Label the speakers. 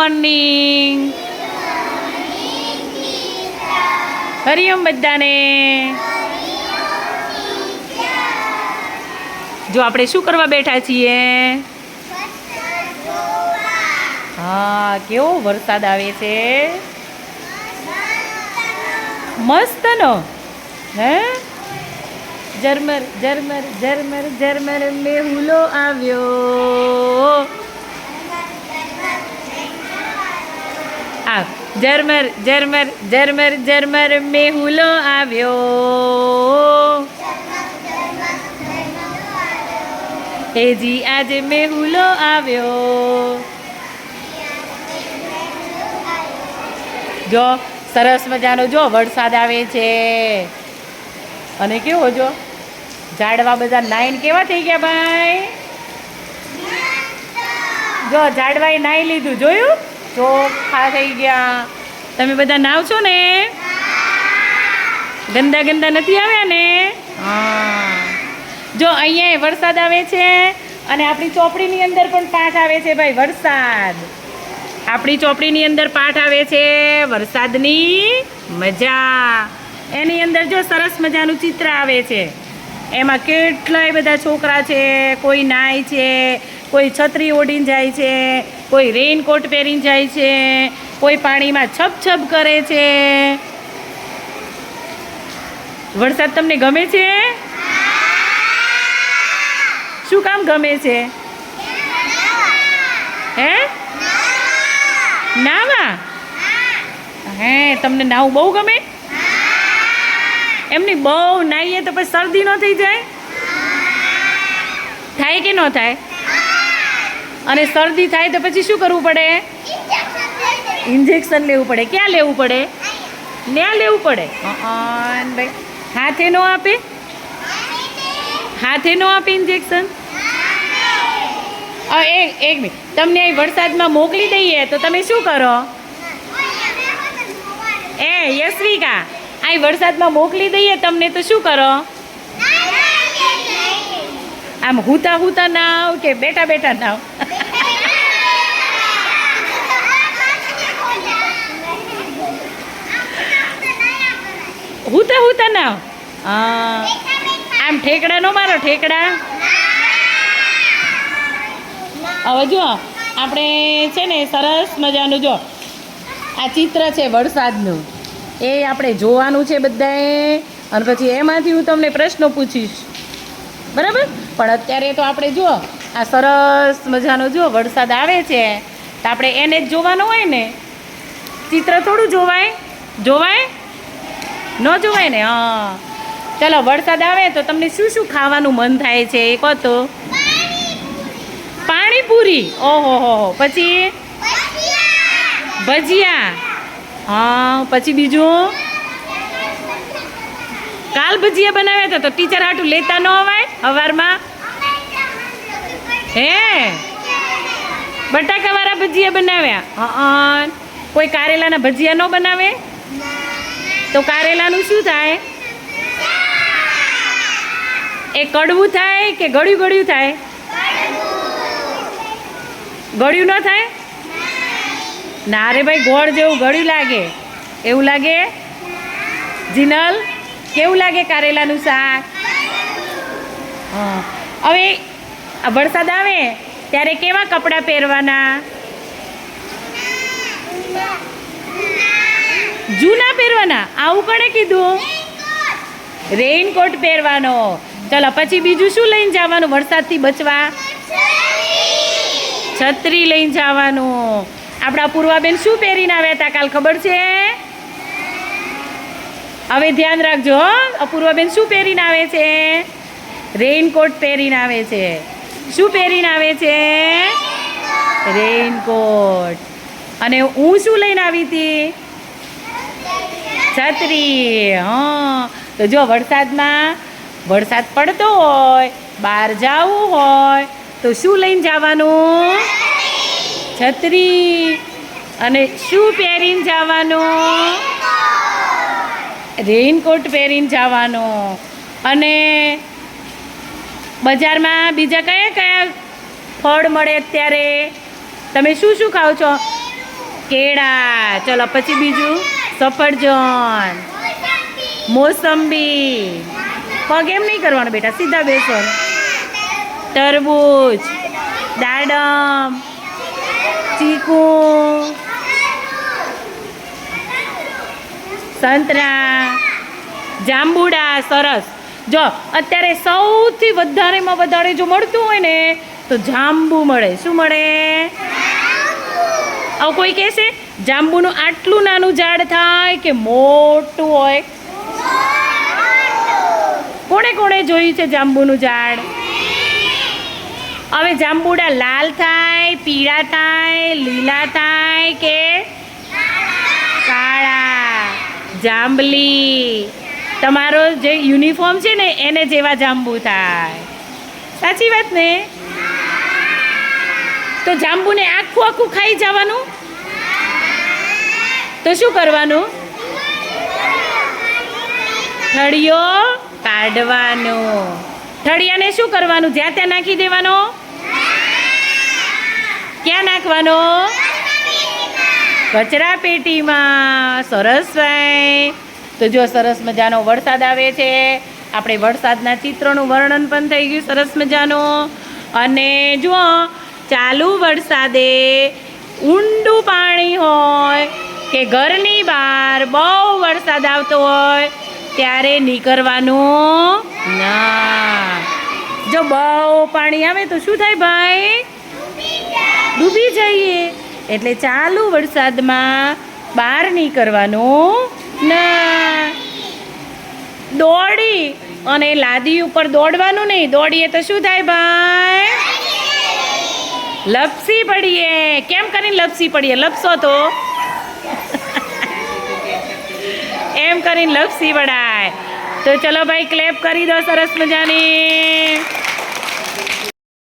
Speaker 1: Morning Hariom બધાને. જો આપણે શું કરવા બેઠા છીએ? હા, કેવો વરસાદ આવે છે? મસ્ત નો હે? ઝરમર ઝરમર ઝરમર ઝરમર મેહુલો આવ્યો આ ઝરમર ઝરમર ઝરમર ઝરમર મેહુલો આવ્યો. હેજી આજે મેહુલો આવ્યો. જો, સરસ મજાનો જો વરસાદ આવે છે. અને કેવો જો? ઝાડવા બધા નાઈન કેવા થઈ ગયા ભાઈ? જો, ઝાડવાએ નાઈ લીધું, જોયું? ચોખ્ખા થઈ ગયા. તમે બધા નાવ છો ને? ગંદા ગંદા નથી આવ્યા ને? હા. જો અહીંયા વરસાદ આવે છે અને આપણી ચોપડીની અંદર પણ પાઠ આવે છે ભાઈ, વરસાદ. આપણી ચોપડીની અંદર પાઠ આવે છે વરસાદની મજા. એની અંદર જો સરસ મજાનું ચિત્ર આવે છે. એમાં કેટલાય બધા છોકરા છે, કોઈ નાય છે, કોઈ છત્રી ઓઢીને જાય છે. કોઈ રેઇનકોટ પહેરીને જાય છે, કોઈ પાણીમાં છપ છપ કરે છે. વરસાદ તમને ગમે છે? શું કામ ગમે છે? હે? નાવા? હે, તમને નાવું બહુ ગમે? એમની બહુ નાહીએ તો પછી શરદી ન થઈ જાય? થાય કે ન થાય? અને શરદી થાય તો પછી શું કરવું પડે? ઇન્જેક્શન લેવું પડે. ક્યાં લેવું પડે? ન્યા લેવું પડે? ભાઈ, હાથે નો આપે? હાથે નો આપે ઇન્જેક્શન એક એક મિનિટ. તમને અહીં વરસાદમાં મોકલી દઈએ તો તમે શું કરો? એ, યશ્વિકા અહીં વરસાદમાં મોકલી દઈએ તમને તો શું કરો? આમ હુતા હુતા નાવ કે બેઠા બેઠા નાવ? હુતા હુતા નાવ? આમ ઠેકડા નો મારો ઠેકડા. હવે જો આપણે છે ને સરસ મજાનું જો. આ ચિત્ર છે વરસાદનું. એ આપણે જોવાનું છે બધાએ. અને પછી એમાંથી હું તમને પ્રશ્નો પૂછીશ. બરાબર? પણ અત્યારે તો આપણે જુઓ, આ સરસ મજાનો જો વરસાદ આવે છે. તો આપણે એને જ જોવાનું હોય ને. ચિત્ર થોડું જોવાય. જોવાય? ન જોવાય ને? હા. ચલો, વરસાદ આવે તો તમને શું શું ખાવાનું મન થાય છે? એ કહો તો. પાણીપુરી. ઓહો, હો હો. પછી? ભજીયા. હા, પછી બીજું? કાલ ભજીયા બનાવ્યા હતા તો ટીચર હાટું લેતા ન અવાય સવારમાં હે? બટાકાવાળા ભજીયા બનાવ્યા? હા કોઈ કારેલાના ભજીયા ન બનાવે? તો કારેલાનું શું થાય? એ કડવું થાય કે ગળ્યું ગળ્યું થાય? ગળ્યું ન થાય? ના રે ભાઈ, ગોળ જેવું ગળ્યું લાગે. એવું લાગે? જીનલ? કેવું લાગે કારેલાનું શાક? હા હવે આ વરસાદ આવે, ત્યારે કેવા કપડાં પહેરવાના? જૂના પહેરવાના? આવું કોણે કીધું? રેઇનકોટ પહેરવાનો. ચલો, પછી બીજું શું લઈને જવાનું વરસાદથી બચવા? છત્રી લઈને જવાનું. આપણા પૂર્વાબેન શું પહેરીને આવ્યા હતા, કાલ ખબર છે? હવે ધ્યાન રાખજો પૂર્વાબેન શું પહેરીને આવે છે? રેઇનકોટ પહેરીને આવે છે. શું પહેરીને આવે છે? રેઇનકોટ. અને હું શું લઈને આવી હતી? છત્રી. હા. તો જો વરસાદમાં વરસાદ પડતો હોય, બહાર જવું હોય, તો શું લઈને જવાનું? છત્રી. અને શું પહેરીને જવાનું? રેઇનકોટ પહેરીને જવાનું. અને બજારમાં બીજા કયા કયા ફળ મળે અત્યારે? તમે શું શું ખાઓ છો? કેળા. ચલો, પછી બીજું. સફરજન. મોસંબી. પગ એમ નહીં કરવાનું બેટા, સીધા બેસો. તરબૂચ. દાડમ. ચીકુ. સંતરા. જાંબુડા, સરસ. જો, અત્યારે સૌથી વધારેમાં વધારે જો મળતું હોય ને, તો જાંબુ મળે. શું મળે? આવું કોઈ કહેશે? જાંબુનું આટલું નાનું ઝાડ થાય કે મોટું હોય? કોણે કોણે જોયું છે જાંબુનું ઝાડ? હવે જાંબુડા લાલ થાય, પીળા થાય, લીલા થાય કે કાળા? જાંબલી. તમારો જે યુનિફોર્મ છે ને, એને જેવા જાંબુ થાય. સાચી વાત ને? તો જાંબુને આખું આખું ખાઈ જવાનું? તો શું કરવાનું? થળિયો કાઢવાનો. થળિયાને શું કરવાનું? જ્યાં ત્યાં નાખી દેવાનો? ક્યાં નાખવાનો? કચરા પેટીમાં સરસ ભાઈ. તો જો સરસ મજાનો વરસાદ આવે છે, આપણે વરસાદના ચિત્રોનું વર્ણન પણ થઈ ગયું સરસ મજાનું. અને જુઓ, ચાલુ વરસાદે ઊંડું પાણી હોય કે ઘરની બહાર બહુ વરસાદ આવતો હોય, ત્યારે નીકળવાનું ના. જો બહુ પાણી આવે તો શું થાય ભાઈ? ડૂબી જઈએ. એટલે ચાલુ વરસાદમાં બહાર નીકળવાનું ના દોડી અને લાદી ઉપર દોડવાનું નહીં. દોડીએ તો શું થાય ભાઈ? લપસી પડીએ. કેમ કરીને લપસી પડીએ? લપસો તો. એમ કરીને લપસી પડાય. તો ચલો ભાઈ ક્લેપ કરી દો સરસ મજાની.